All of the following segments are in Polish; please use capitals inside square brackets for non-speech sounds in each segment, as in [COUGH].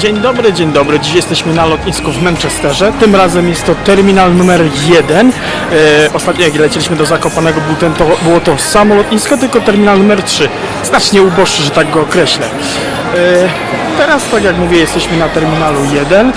Dzień dobry, dzień dobry. Dziś jesteśmy na lotnisku w Manchesterze. Tym razem jest to terminal numer 1. E, ostatnio jak lecieliśmy do Zakopanego był ten, to, było to samo lotnisko, tylko terminal numer 3. Znacznie uboższy, że tak go określę. E, teraz, tak jak mówię, jesteśmy na terminalu 1,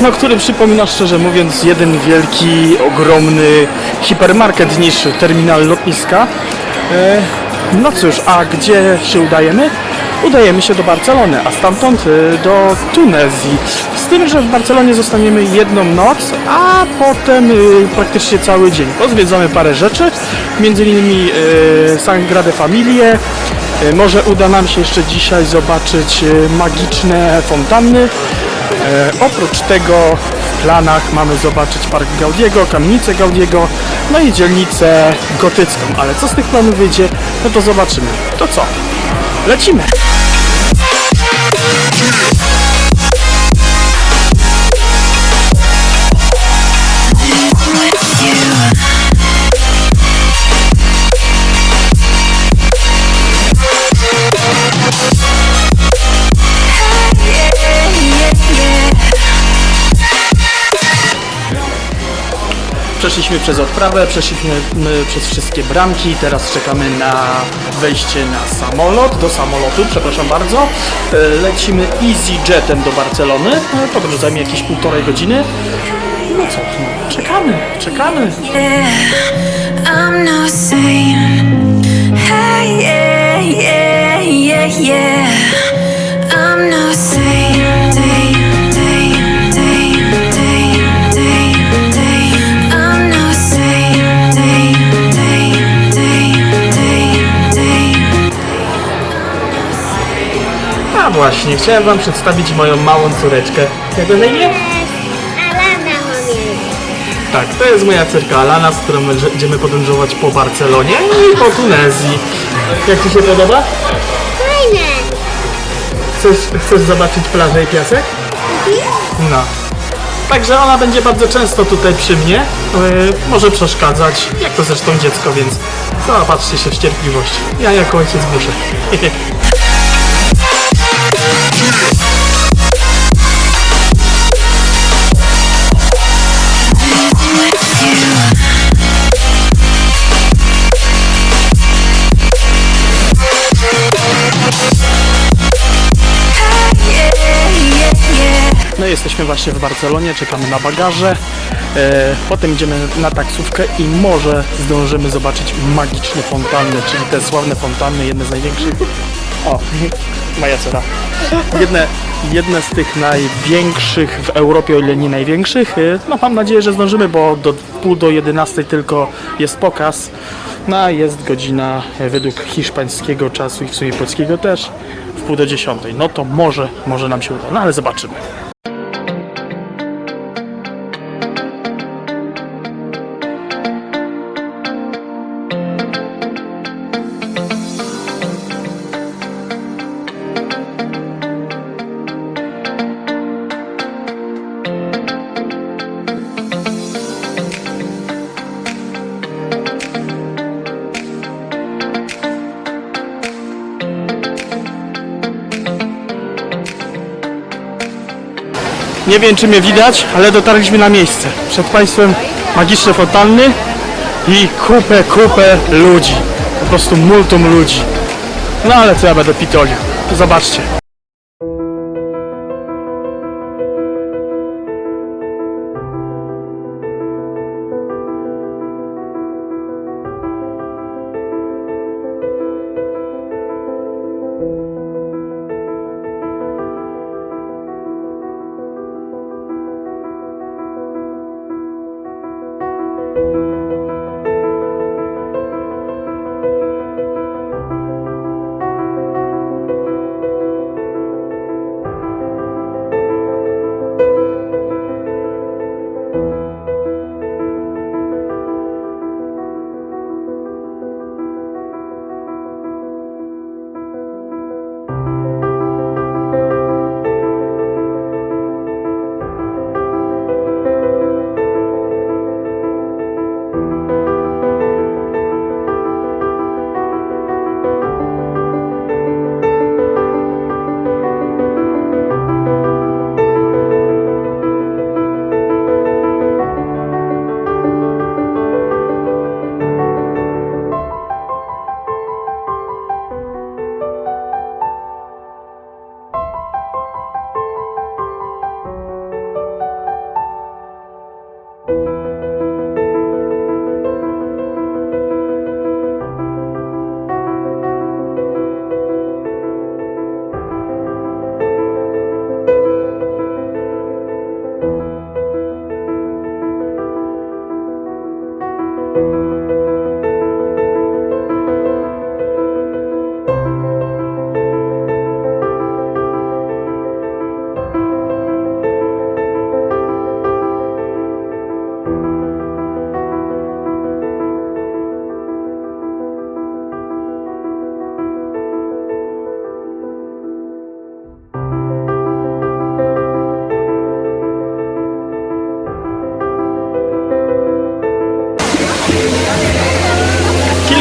no, który przypomina szczerze mówiąc jeden wielki, ogromny hipermarket niż terminal lotniska. E, no cóż, a gdzie się udajemy? Udajemy się do Barcelony, a stamtąd y, do Tunezji. Z tym, że w Barcelonie zostaniemy jedną noc, a potem y, praktycznie cały dzień. Pozwiedzamy parę rzeczy, między innymi y, Sagrada Familię. Y, Może uda nam się jeszcze dzisiaj zobaczyć magiczne fontanny. Oprócz tego w planach mamy zobaczyć Park Gaudiego, kamienicę Gaudiego, no i dzielnicę gotycką. Ale co z tych planów wyjdzie, no to zobaczymy. To co? Lecimy! Przeszliśmy przez odprawę, przeszliśmy my przez wszystkie bramki, teraz czekamy na wejście na samolot, do samolotu, przepraszam bardzo. E, Lecimy EasyJetem do Barcelony, E, podróż zajmie jakieś półtorej godziny. No co, no, czekamy, czekamy. I'm no. Hey, yeah, yeah, yeah, yeah. Właśnie, chciałem wam przedstawić moją małą córeczkę. Jak na imię? Alana. Tak, to jest moja córka Alana, z którą będziemy podróżować po Barcelonie i po Tunezji. Jak ci się podoba? Fajne. Chcesz, chcesz zobaczyć plażę i piasek? No. Także ona będzie bardzo często tutaj przy mnie. Yy, może przeszkadzać, jak to zresztą dziecko, więc zaopatrzcie się w cierpliwość. Ja jako ojciec muszę. [LAUGHS] No jesteśmy właśnie w Barcelonie, czekamy na bagaże. E, potem idziemy na taksówkę i może zdążymy zobaczyć magiczne fontanny, czyli te sławne fontanny, jedne z największych. O, moja cera. Jedne, jedne z tych największych w Europie, o ile nie największych. E, No mam nadzieję, że zdążymy, bo do pół do 11 tylko jest pokaz. No a jest godzina e, według hiszpańskiego czasu i w sumie polskiego też w pół do 10. No to może, może nam się uda, no ale zobaczymy. Nie wiem, czy mnie widać, ale dotarliśmy na miejsce. Przed Państwem magiczne fontanny i kupę, kupę ludzi. Po prostu multum ludzi. No ale co ja będę pitolił. Zobaczcie.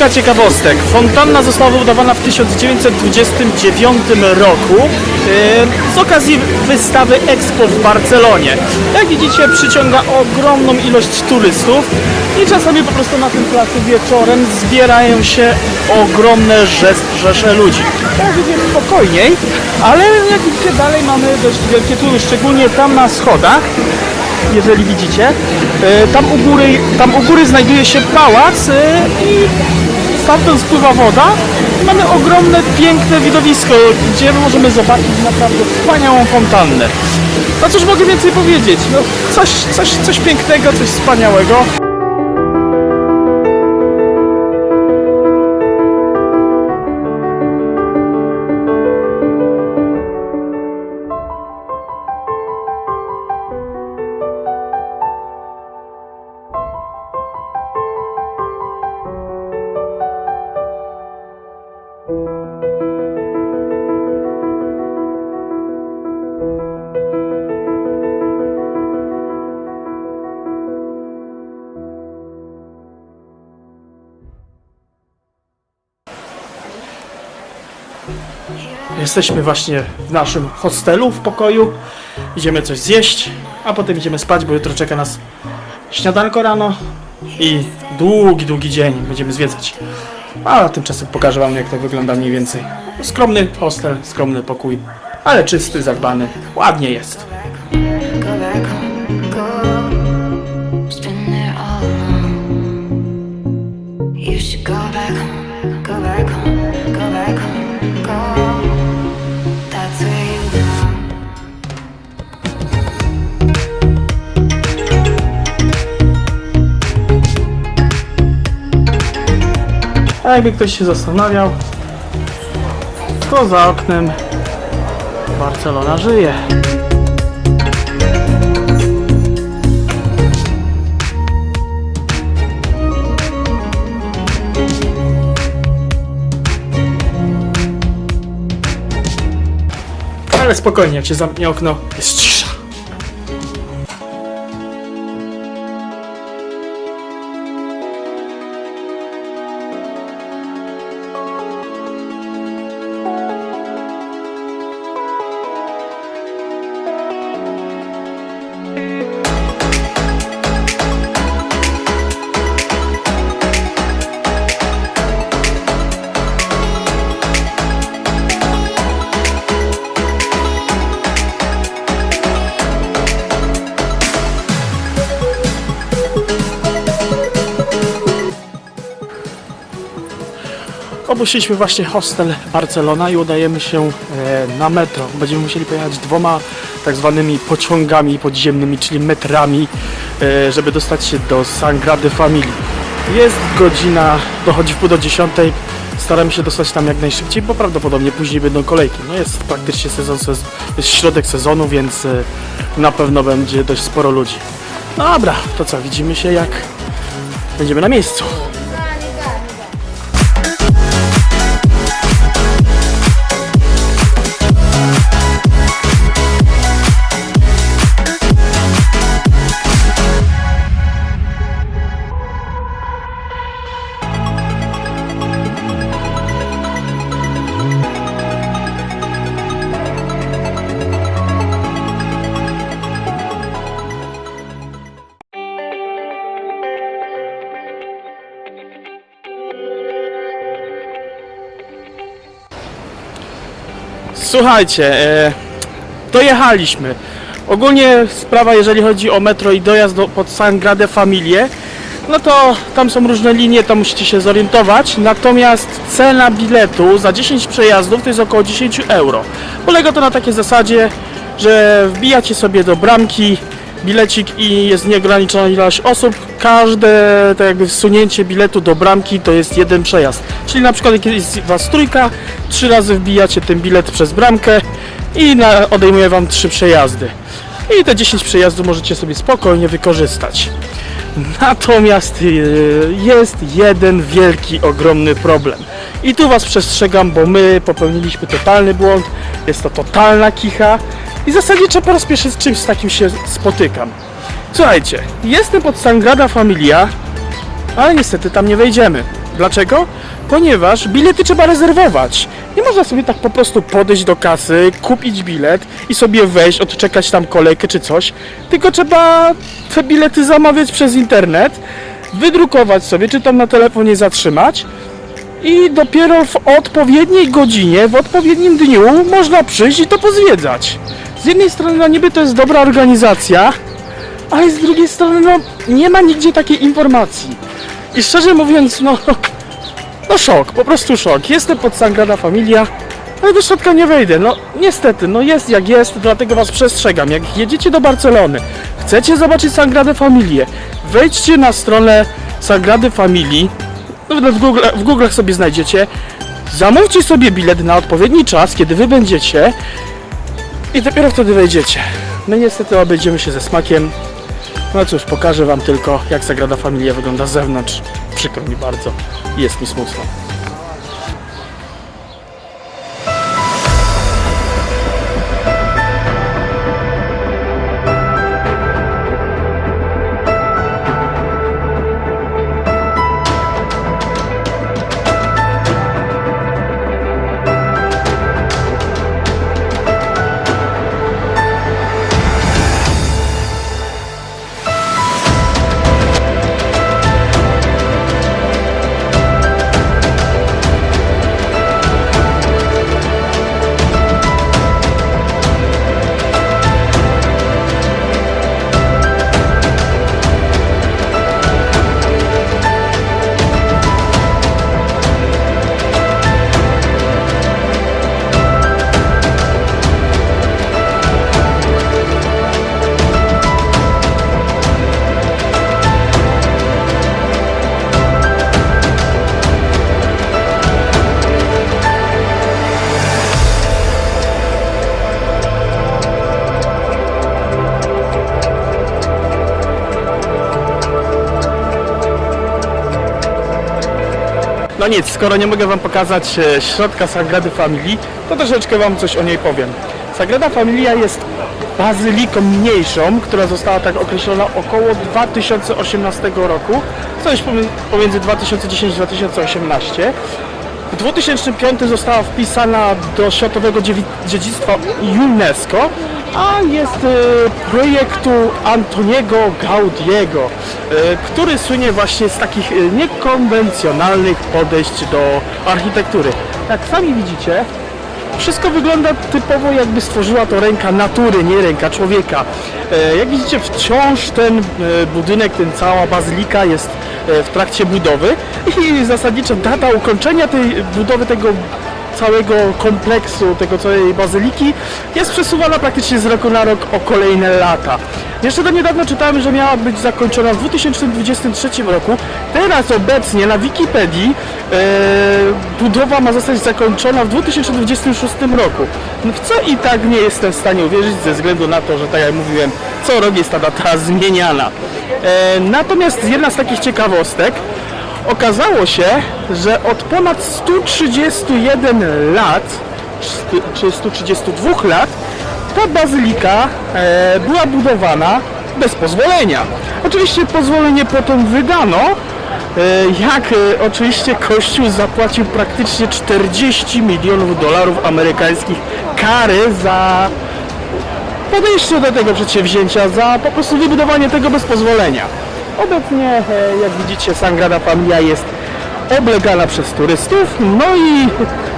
Kilka ciekawostek. Fontanna została wybudowana w 1929 roku yy, z okazji wystawy Expo w Barcelonie. Jak widzicie przyciąga ogromną ilość turystów i czasami po prostu na tym placu wieczorem zbierają się ogromne rzesz- rzesze ludzi. Teraz jest spokojniej, ale jak widzicie dalej mamy dość wielkie tury, szczególnie tam na schodach jeżeli widzicie. E, Tam u góry, tam u góry znajduje się pałac e, i stamtąd spływa woda. Mamy ogromne, piękne widowisko, gdzie możemy zobaczyć naprawdę wspaniałą fontannę. No cóż mogę więcej powiedzieć? No, coś, coś, coś pięknego, coś wspaniałego. Jesteśmy właśnie w naszym hostelu, w pokoju. Idziemy coś zjeść, a potem idziemy spać, bo jutro czeka nas śniadanko rano i długi, długi dzień będziemy zwiedzać. A tymczasem pokażę wam jak to wygląda mniej więcej. Skromny hostel, skromny pokój, ale czysty, zadbany. Ładnie jest. Go back home, go. Back home, A jakby ktoś się zastanawiał, to za oknem Barcelona żyje. Ale spokojnie, jak się zamknie okno, jest Opuściliśmy właśnie hostel Barcelona i udajemy się e, na metro. Będziemy musieli pojechać dwoma tak zwanymi pociągami podziemnymi, czyli metrami, e, żeby dostać się do Sagrady Familii. Jest godzina, dochodzi w pół do dziesiątej. Staramy się dostać tam jak najszybciej, bo prawdopodobnie później będą kolejki. No jest praktycznie sezon, sez- jest środek sezonu, więc e, na pewno będzie dość sporo ludzi. No dobra, to co, widzimy się jak będziemy na miejscu. Słuchajcie, e, dojechaliśmy. Ogólnie sprawa, jeżeli chodzi o metro i dojazd do, pod Sangradę Familię, no to tam są różne linie, tam musicie się zorientować. Natomiast cena biletu za 10 przejazdów to jest około 10 euro. Polega to na takiej zasadzie, że wbijacie sobie do bramki bilecik i jest nieograniczona ilość osób. Każde tak jakby wsunięcie biletu do bramki to jest jeden przejazd. Czyli na przykład jak jest was trójka, trzy razy wbijacie ten bilet przez bramkę i na, odejmuje wam trzy przejazdy. I te 10 przejazdów możecie sobie spokojnie wykorzystać. Natomiast yy, jest jeden wielki, ogromny problem. I tu Was przestrzegam, bo my popełniliśmy totalny błąd. Jest to totalna kicha. I zasadniczo po raz pierwszy z czymś takim się spotykam. Słuchajcie, jestem pod Sangrada Familia, ale niestety tam nie wejdziemy. Dlaczego? Ponieważ bilety trzeba rezerwować. Nie można sobie tak po prostu podejść do kasy, kupić bilet i sobie wejść, odczekać tam kolejkę czy coś. Tylko trzeba te bilety zamawiać przez internet, wydrukować sobie, czy tam na telefonie zatrzymać i dopiero w odpowiedniej godzinie, w odpowiednim dniu można przyjść i to pozwiedzać. Z jednej strony no niby to jest dobra organizacja, ale z drugiej strony no nie ma nigdzie takiej informacji. I szczerze mówiąc, no, [LAUGHS] no szok, po prostu szok. Jestem pod Sagrada Familia, ale do środka nie wejdę. No niestety, no jest jak jest, dlatego was przestrzegam. Jak jedziecie do Barcelony, chcecie zobaczyć Sagradę Familię, wejdźcie na stronę Sagrady Familii, no, w, Google, w Google sobie znajdziecie, zamówcie sobie bilet na odpowiedni czas, kiedy wy będziecie i dopiero wtedy wejdziecie. My niestety obejdziemy się ze smakiem. No cóż, pokażę wam tylko jak Sagrada Familia wygląda z zewnątrz. Przykro mi bardzo. Jest mi smutno. Nic, skoro nie mogę wam pokazać e, środka Sagrady Familii, to troszeczkę wam coś o niej powiem. Sagrada Familia jest bazyliką mniejszą, która została tak określona około 2018 roku, coś pomi- pomiędzy 2010-2018. W 2005 została wpisana do Światowego Dziedzictwa UNESCO, a jest e, projektu Antoniego Gaudiego, e, który słynie właśnie z takich e, niekonwencjonalnych podejść do architektury. Jak sami widzicie, wszystko wygląda typowo jakby stworzyła to ręka natury, nie ręka człowieka. Jak widzicie wciąż ten budynek, ten cała bazylika jest w trakcie budowy i zasadniczo data ukończenia tej budowy tego całego kompleksu, tego całej bazyliki jest przesuwana praktycznie z roku na rok o kolejne lata. Jeszcze do niedawna czytałem, że miała być zakończona w 2023 roku. Teraz obecnie na Wikipedii e, budowa ma zostać zakończona w 2026 roku. No w co i tak nie jestem w stanie uwierzyć ze względu na to, że tak jak mówiłem, co rok jest ta data [LAUGHS] zmieniana. E, natomiast jedna z takich ciekawostek, Okazało się, że od ponad 131 lat, czy- czy 132 lat, ta bazylika e, była budowana bez pozwolenia. Oczywiście pozwolenie potem wydano, e, jak e, oczywiście Kościół zapłacił praktycznie 40 milionów dolarów amerykańskich kary za podejście do tego przedsięwzięcia, za po prostu wybudowanie tego bez pozwolenia. Obecnie, e, jak widzicie, Sagrada Familia jest oblegana przez turystów, no i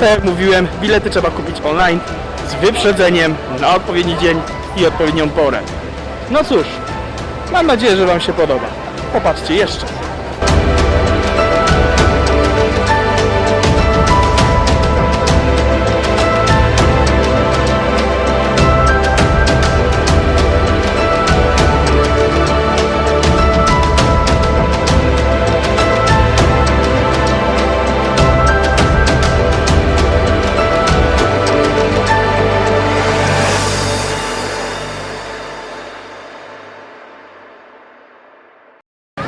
tak jak mówiłem, bilety trzeba kupić online z wyprzedzeniem na odpowiedni dzień i odpowiednią porę. No cóż, mam nadzieję, że Wam się podoba. Popatrzcie jeszcze.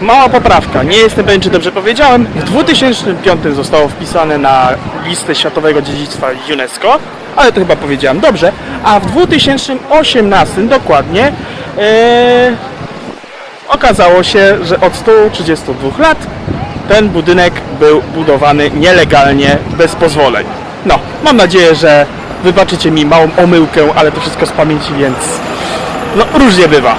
Mała poprawka, nie jestem pewien czy dobrze powiedziałem. W 2005 zostało wpisane na listę Światowego Dziedzictwa UNESCO, ale to chyba powiedziałem dobrze, a w 2018 dokładnie e, okazało się, że od 132 lat ten budynek był budowany nielegalnie, bez pozwoleń. No, mam nadzieję, że wybaczycie mi małą omyłkę, ale to wszystko z pamięci, więc no różnie bywa.